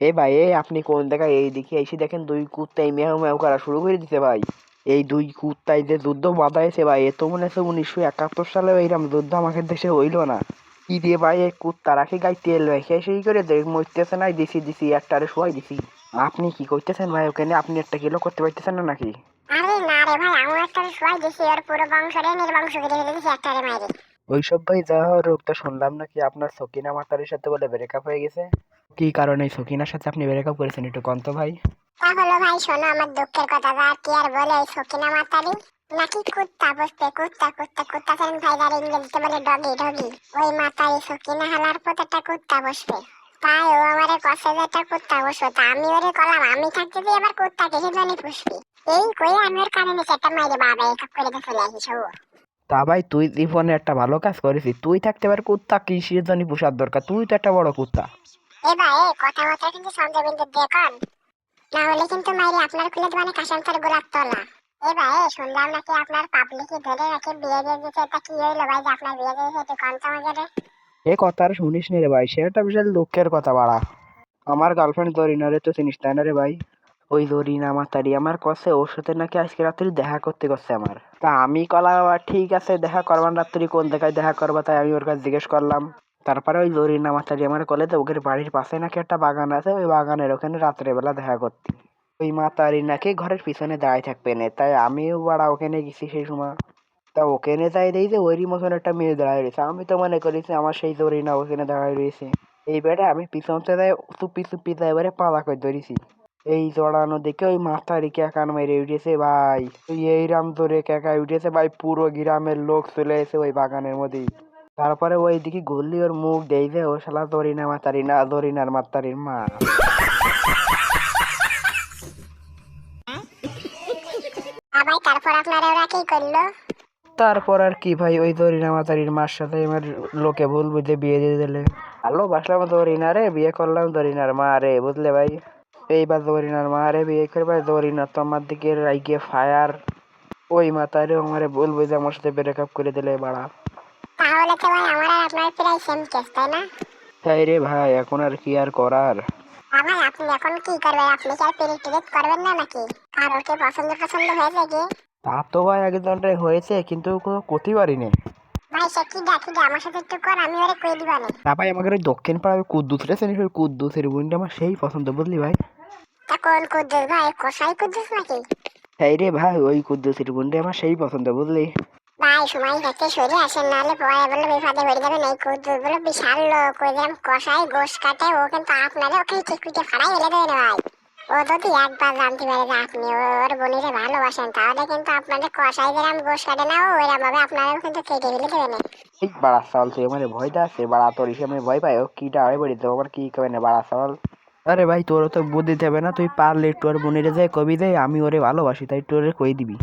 এ ভাই এই আপনি কোন জায়গায় এই দিকে এসে দেখেন দুই কুত্তাই মেয়াও মেয়াও করা শুরু করে দিতে ভাই। এই দুই কুত্তাই যে যুদ্ধ বাঁধাইছে ভাই এ তো মনে হচ্ছে উনিশশো একাত্তর সালে এইরকম যুদ্ধ আমাদের দেশে হইল না। কি দিয়ে ভাই এই কুত্তা রাখি গাই তেল রেখে সেই করে দেখ মরতেছে নাই দিছি দিছি একটারে শোয়াই দিছি। আপনি কি করতেছেন ভাই ওখানে? আপনি একটা কিলো করতে পারতেছেন না নাকি? আরে না রে ভাই আমি একটা শোয়াই দিছি ওর পুরো বংশরে নির্বংশ করে দিছি একটারে মাইরে। ওইসব ভাই যা রোগ তো শুনলাম নাকি আপনার সকিনা মাতারির সাথে বলে ব্রেকআপ হয়ে গেছে? কি কারণে সকিনার সাথে আপনি ব্রেকআপ করেছেন? একটু কন্ত ভাই। তা হলো ভাই শোনো আমার দুঃখের কথা যা কি আর বলে এই সকিনা মাতারি? নাকি কুত্তা বসবে কুত্তা কুত্তা কুত্তা ফেরেন ভাইদার ইংরেজিতে বলে ডগি ডগি ওই মাতারি সকিনা হালার পর একটা কুত্তা বসবে। তাই ও আমারে কষে যে একটা কুত্তা বসবে তা আমি ওরে কলাম আমি থাকতে যে এবার কুত্তা কিসে জানি পুষবি। এই কই আমি ওর কানে নিচে একটা মাইরে বাবা এক করে দিয়ে চলে আসি সব। তা ভাই তুই জীবনে একটা ভালো কাজ করেছিস তুই থাকতে পারে কুত্তা কিসের জন্য পোষার দরকার? তুই তো একটা বড় কুত্তা। কিন্তু না হলে কিন্তু মাইরি আপনার খুলে দেবানে গোলাপ তলা। শুনলাম নাকি আপনার ধরে বিয়ে দিয়ে দিয়েছে এটা কি হইল ভাই যে আপনার বিয়ে দিয়ে এ কথা আর শুনিস নি রে ভাই, সেটা বিশাল দুঃখের কথা বাড়া। আমার গার্লফ্রেন্ড জরিনা রে তো চিনিস তাই না রে ভাই? ওই জরিনা মাতারি, আমার কছে ওর সাথে নাকি আজকে রাত্রি দেখা করতে করছে আমার। তা আমি আবার ঠিক আছে, দেখা করবার রাত্রি কোন জায়গায় দেখা করবা তাই আমি ওর কাছে জিজ্ঞেস করলাম। তারপরে ওই জরিনা মাতারি আমার কলে তো ওদের বাড়ির পাশে নাকি একটা বাগান আছে, ওই বাগানের ওখানে রাত্রেবেলা দেখা করতে। ওই মাতারি নাকি ঘরের পিছনে দাঁড়ায় থাকবে না, তাই আমিও বাড়া ওখানে গেছি সেই সময়। তা ওখানে যাই দেখি যে ওইরই মতন একটা মেয়ে দাঁড়ায় রয়েছে। আমি তো মনে করেছি আমার সেই জরিনা ওখানে দাঁড়ায় রয়েছে। এইবারে আমি পিছন থেকে চুপি চুপি যাই এবারে পালা করে ধরেছি। এই জড়ানো দেখে ওই মাথারি ক্যাকান মেরে উঠেছে, ভাই ওই এইরাম ধরে ক্যাকায় উঠেছে, ভাই, পুরো গ্রামের লোক চলে এসে ওই বাগানের মধ্যেই। তারপরে ওই দিকে গল্লি ওর মুখ যে ও শালা দরিনা মাতারি না দরিনার মাতারির মা। ভাই তারপর আপনারা ওরা কি করল? তারপর আর কি ভাই ওই দরিনা মাতারির মার সাথে আমার লোকে ভুল বুঝে বিয়ে দিয়ে দিলে। ভালো বাসলাম দরিনা রে বিয়ে করলাম দরিনার মা রে বুঝলে ভাই? এইবার দরিনার মা রে বিয়ে করে ভাই দরিনা তো আমার দিকে রাইগে ফায়ার ওই মাতারে আমারে ভুল বুঝে আমার সাথে ব্রেকআপ করে দিলে বাড়া। তাহলে তো ভাই আমার আর আপনার প্রায় সেম কেস তাই না? তাই রে ভাই এখন আর কি আর করার? আর ভাই আপনি এখন কি করবেন? আপনি কি আর পিরিট করবেন না নাকি? কারোর কি পছন্দ পছন্দ হয়েছে কি? তা তো ভাই একজনটাই হয়েছে কিন্তু কোনো করতে পারিনি ভাই সে কি আমার সাথে একটু কর আমি ওরে কই তা ভাই দক্ষিণ পাড়ার কুদ্দুস রে ওই কুদ্দুসের বোনটা আমার সেই পছন্দ বুঝলি ভাই? তা কোন কুদ্দুস ভাই কষাই কুদ্দুস নাকি? তাই রে ভাই ওই কুদ্দুসের বোনটা আমার সেই পছন্দ বুঝলি? ভাই সময় হচ্ছে সরে আসেন নাহলে পরে বলে বিপদে পড়ে যাবেন। এই কুদ্দুস বিশাল লোক ওই যেরকম গোশ কাটে ও কিন্তু আপনারে ওখানে চিকুটে ফাড়াই ফেলে দেবে ভাই। ও যদি একবার জানতে পারে যে আপনি ওর বোনিরে ভালোবাসেন তাহলে কিন্তু আপনাদের কষাই যেরকম গোশ কাটে না ও ওইরকম ভাবে আপনারাও কিন্তু কেটে ফেলে দেবে না। এই বাড়া চাল তুই আমার ভয় আছে বাড়া তোর হিসেবে আমি ভয় পাই ও কিটা হয় বলি তো আমার কি কবে না বাড়া চাল আরে ভাই তোর তো বুদ্ধি দেবে না তুই পারলে একটু ওর বোনের যায় কবি দে আমি ওরে ভালোবাসি তাই ওরে কই দিবি?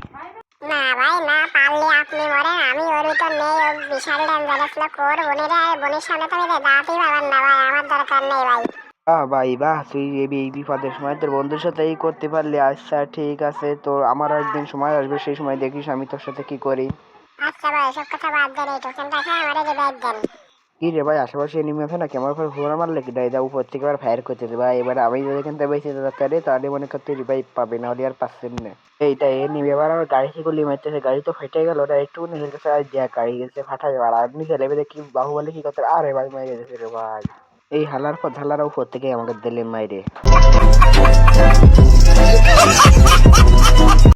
না ভাই না পারলে আপনি মরেন আমি ওর ভিতর নেই ও বিশাল ডেঞ্জারাস লোক ওর বোনেরা বোনের সামনে তো আমি দাঁড়াতেই না ভাই আমার দরকার নেই ভাই। বাহ ভাই বাহ তুই এই বিপদের সময় তোর বন্ধুর সাথে এই করতে পারলি আচ্ছা ঠিক আছে তোর আমার একদিন সময় আসবে সেই সময় দেখিস আমি তোর সাথে কি করি। আচ্ছা ভাই এসব কথা বাদ দেন এই টোকেনটা আমারে যে ব্যাগ দেন। কি রে ভাই, আশেপাশে এনিমি আছে না ক্যামেরা ফের ঘোরা মারলে কি? ডাই উপর থেকে এবার ফায়ার করতেছে ভাই। এবার আমি যদি এখান থেকে বেশি দরকারে তাহলে মনে করতে রিভাইভ পাবে না হলে আর পাচ্ছেন না। এইটা এনিমি এবার আমার গাড়ি গুলি মারতেছে? গাড়ি তো ফেটে গেল ওটা একটু হেলতেছে আর দেয়া গাড়ি গেছে ফাটা আর আপনি লেবে দেখি কি বাহু বলে কি করতে আরে ভাই মারি গেছে রে ভাই। এই হালার পর ঝালারা উপর থেকে আমাকে দিলে মাইরে।